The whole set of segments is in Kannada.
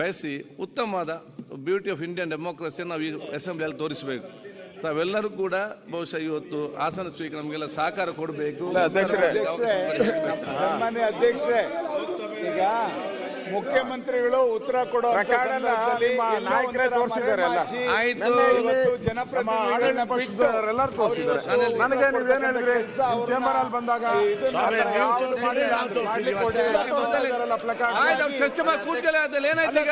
ಬಯಸಿ ಉತ್ತಮವಾದ ಬ್ಯೂಟಿ ಆಫ್ ಇಂಡಿಯನ್ ಡೆಮೋಕ್ರಸಿಯನ್ನು ನಾವು ಈ ಅಸೆಂಬ್ಲಿಯಲ್ಲಿ ತೋರಿಸಬೇಕು. ತಾವೆಲ್ಲರೂ ಕೂಡ ಬಹುಶಃ ಇವತ್ತು ಆಸನ ಸ್ವೀಕಾರ ನಮಗೆಲ್ಲ ಸಹಕಾರ ಕೊಡಬೇಕು. ಈಗ ಮುಖ್ಯಮಂತ್ರಿಗಳು ಉತ್ತರ ಕೊಡೋ ನಾಯಕರೇ ತೋರಿಸಿದ್ದಾರೆ ಜನಪ್ರತಿನಿಧಿಗಳನ್ನ ಪಕ್ಷದವರೆಲ್ಲರೂ ತೋರಿಸಿದ್ದಾರೆ. ನನಗೆ ನೀವೇನ್ ಹೇಳಿದ್ರಿ? ಚೇಂಬರ್ ಅಲ್ಲಿ ಬಂದಾಗ ಚರ್ಚೆ ಮಾಡಿ ಅದ್ರಲ್ಲಿ ಏನಾಯ್ತು ಈಗ?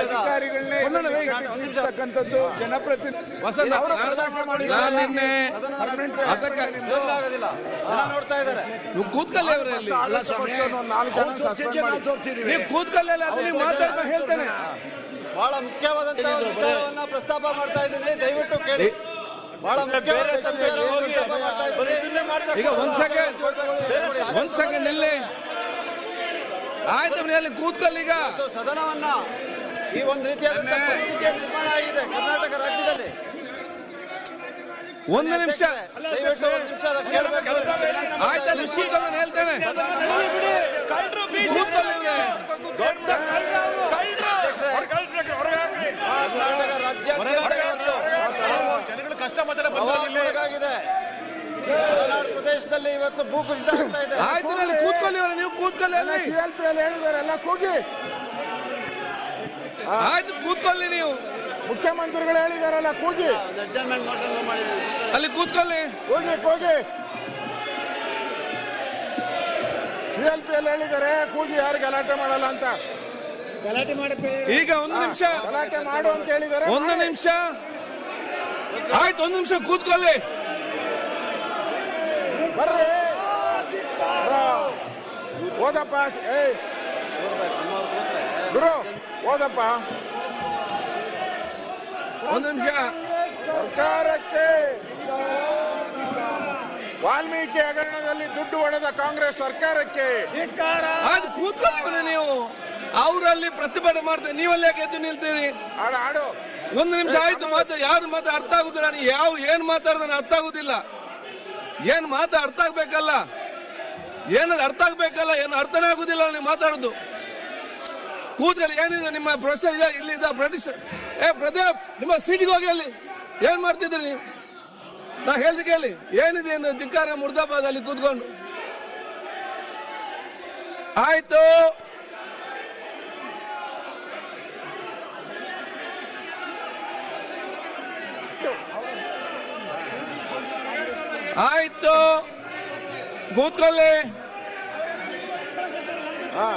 ಅಧಿಕಾರಿಗಳನ್ನೇ ಜನಪ್ರತಿನಿಧಿ ವಸಂತ ನಿನ್ನೆ ಅದಕ್ಕೆ ನೋಡ್ತಾ ಇದ್ದಾರೆ ಅವರಲ್ಲಿ. ಹೇಳ್ತೇನೆ. ಬಹಳ ಮುಖ್ಯವಾದಂತ ವಿಚಾರವನ್ನ ಪ್ರಸ್ತಾಪ ಮಾಡ್ತಾ ಇದ್ದೀನಿ. ದಯವಿಟ್ಟು ಕೇಳಿ. ಬಹಳ ಈಗ ಒಂದ್ ಸೆಕೆಂಡ್ ಒಂದ್ ಸೆಕೆಂಡ್ ಇಲ್ಲಿ. ಆಯ್ತು ಅಲ್ಲಿ ಕೂತ್ಕೊಳ್ಳಿ ಈಗ. ಸದನವನ್ನ ಈ ಒಂದು ರೀತಿಯಾದಂತಹ ಪರಿಸ್ಥಿತಿಯ ನಿರ್ಮಾಣ ಆಗಿದೆ ಕರ್ನಾಟಕ ರಾಜ್ಯದಲ್ಲಿ. ಒಂದು ನಿಮಿಷ. ದಯವಿಟ್ಟು ಒಂದು ನಿಮಿಷ ಕೇಳಬೇಕು. ಆಯ್ತು ನಾನು ಹೇಳ್ತೇನೆ. ರಾಜ್ಯ ಅವಾಗಿದೆ ಮಲೆನಾಡು ಪ್ರದೇಶದಲ್ಲಿ ಇವತ್ತು ಭೂಕುಸಿತ ಆಗ್ತಾ ಇದೆ. ಆಯ್ತು ಅಲ್ಲಿ ಕೂತ್ಕೊಳ್ಳಿ ನೀವು ಕೂತ್ಕೊಳ್ಳಿ ಅಲ್ಲಿ. CLP ಅಲ್ಲಿ ಹೇಳಿದ್ದಾರೆ ಎಲ್ಲ ಕೂಗಿ. ಆಯ್ತು ಕೂತ್ಕೊಳ್ಳಿ ನೀವು. ಮುಖ್ಯಮಂತ್ರಿಗಳು ಹೇಳಿದಾರಲ್ಲ ಕೂಗಿ. ಅಲ್ಲಿ ಕೂತ್ಕೊಳ್ಳಿ. ಹೋಗಿ ಹೋಗಿ. ಸಿಎಲ್ಪಿ ಅಲ್ಲಿ ಹೇಳಿದ್ದಾರೆ ಕೂಗಿ ಯಾರು ಗಲಾಟೆ ಮಾಡಲ್ಲ ಅಂತ. ಗಲಾಟೆ ಈಗ ಒಂದು ನಿಮಿಷ. ಗಲಾಟೆ ಮಾಡು ಅಂತ ಹೇಳಿದ್ದಾರೆ ಒಂದು ನಿಮಿಷ. ಆಯ್ತು ಒಂದು ನಿಮಿಷ ಕೂತ್ಕೊಳ್ಳಿ. ಬರ್ರಿ. ಬರೋ. ಓದಪ್ಪ ಏಯ್. ಗುರು ಓದಪ್ಪ. ಒಂದು ನಿಮಿಷ ಸರ್ಕಾರಕ್ಕೆ ವಾಲ್ಮೀಕಿ ಹಗರಣದಲ್ಲಿ ದುಡ್ಡು ಹೊಡೆದ ಕಾಂಗ್ರೆಸ್ ಸರ್ಕಾರಕ್ಕೆ ಅದು ಕೂತ್ಕೊಳ್ಳಿ ನೀವು. ಅವರಲ್ಲಿ ಪ್ರತಿಭಟನೆ ಮಾಡ್ತಾರೆ ನೀವಲ್ಲಿ ಎದ್ದು ನಿಲ್ತೀರಿ. ಆಡು ಆಡು. ಒಂದು ನಿಮಿಷ ಆಯ್ತು ಮಾತು ಯಾರು ಮಾತು ಅರ್ಥ ಆಗುದಿಲ್ಲ ಯಾವ, ಏನ್ ಮಾತಾಡ್ದಾನೆ ಅರ್ಥ ಆಗುದಿಲ್ಲ. ಏನ್ ಮಾತು ಅರ್ಥ ಆಗ್ಬೇಕಲ್ಲ? ಏನದು ಅರ್ಥ ಆಗ್ಬೇಕಲ್ಲ? ಏನು ಅರ್ಥನೇ ಆಗುದಿಲ್ಲ ನೀವು ಮಾತಾಡೋದು. ಕೂತ್ಕೊಳ್ಳಿ. ಏನಿದೆ ನಿಮ್ಮ ಪ್ರೊಫೆಸರ್ ಇಲ್ಲಿ ಇದ್ದ ಬ್ರಿಟಿಷ್ ಏ, ಪ್ರದೀಪ್, ನಿಮ್ಮ ಸೀಟಿಗೆ ಹೋಗಿ ಅಲ್ಲಿ ಏನ್ ಮಾಡ್ತಿದ್ರಿ ನೀವು? ನಾ ಹೇಳ್ದೆ ಕೇಳಿ. ಏನಿದೆ ಧಿಕ್ಕಾರ ಮುರ್ದಾಬಾದ್ ಅಲ್ಲಿ ಕೂತ್ಕೊಂಡು? ಆಯ್ತು. ಆಯ್ತು. ಕೂತ್ಕೊಳ್ಳಿ. ಹಾ.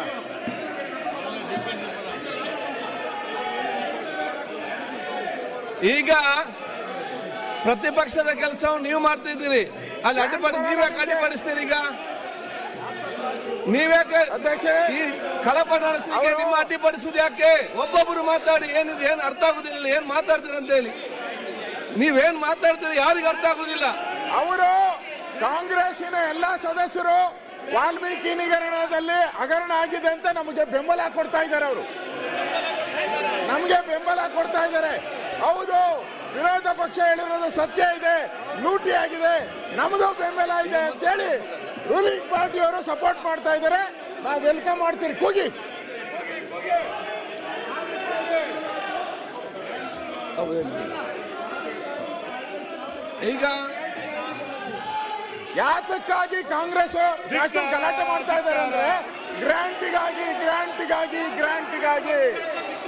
ಈಗ ಪ್ರತಿಪಕ್ಷದ ಕೆಲಸವನ್ನು ನೀವು ಮಾಡ್ತಿದ್ದೀರಿ ಅಲ್ಲಿ ಅಡ್ಡಿಪಡಿ ನೀವೇ ಅಡ್ಡಿಪಡಿಸ್ತೀರಿ ಈಗ? ಈ ಕಳಪ ನಡೆಸಲಿಕ್ಕೆ ನಿಮ್ಮ ಅಡ್ಡಿಪಡಿಸುದು ಯಾಕೆ? ಒಬ್ಬೊಬ್ಬರು ಮಾತಾಡಿ ಏನಿದೆ ಏನು ಅರ್ಥ ಆಗುದಿಲ್ಲ ಏನ್ ಮಾತಾಡ್ತೀರಿ ಅಂತ ಹೇಳಿ. ನೀವೇನ್ ಮಾತಾಡ್ತೀರಿ ಯಾರಿಗೂ ಅರ್ಥ ಆಗುದಿಲ್ಲ. ಅವರು ಕಾಂಗ್ರೆಸ್ಸಿನ ಎಲ್ಲಾ ಸದಸ್ಯರು ವಾಲ್ಮೀಕಿ ನಿಗರಣದಲ್ಲಿ ಹಗರಣ ಆಗಿದೆ ಅಂತ ನಮಗೆ ಬೆಂಬಲ ಕೊಡ್ತಾ ಇದ್ದಾರೆ ಅವರು. ನಮಗೆ ಬೆಂಬಲ ಕೊಡ್ತಾ ಇದ್ದಾರೆ. ಹೌದು ವಿರೋಧ ಪಕ್ಷ ಹೇಳಿರೋದು ಸತ್ಯ ಇದೆ ಲೂಟಿ ಆಗಿದೆ ನಮ್ದು ಬೆಂಬಲ ಇದೆ ಅಂತೇಳಿ ರೂಲಿಂಗ್ ಪಾರ್ಟಿಯವರು ಸಪೋರ್ಟ್ ಮಾಡ್ತಾ ಇದ್ದಾರೆ. ನಾವು ವೆಲ್ಕಮ್ ಮಾಡ್ತೀರಿ ಕೂಗಿ. ಈಗ ಯಾತಕ್ಕಾಗಿ ಕಾಂಗ್ರೆಸ್ ಶಾಸನ ಗಲಾಟೆ ಮಾಡ್ತಾ ಇದ್ದಾರೆ ಅಂದ್ರೆ ಗ್ರಾಂಟಿಗಾಗಿ ಗ್ರಾಂಟಿಗಾಗಿ ಗ್ರಾಂಟಿಗಾಗಿ